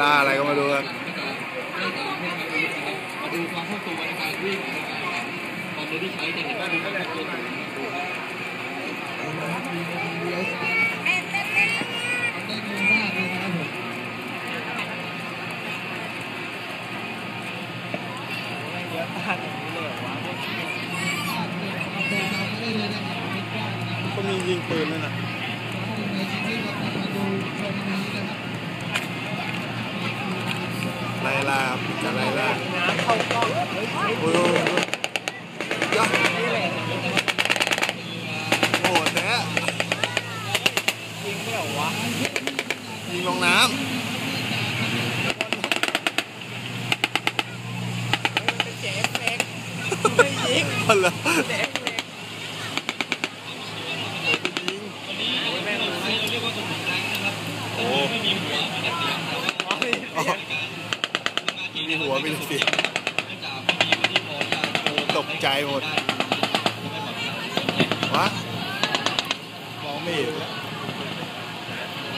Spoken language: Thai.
ล่าอะไรก็มาดูครับนตอนนี้ที่ใช้จะเห็นว่ามีความคล่องตัวก็มียิงปืนด้วยนะ ไล่ล่าครับจะไล่ล่าน้ำเข้ากล้องเฮ้ยโอ้ย มีหัวมีเสียงเนื่องจากไม่มีพื้นที่พอที่จะโชว์ตกใจหมดวะมองไม่เห็นแล้ว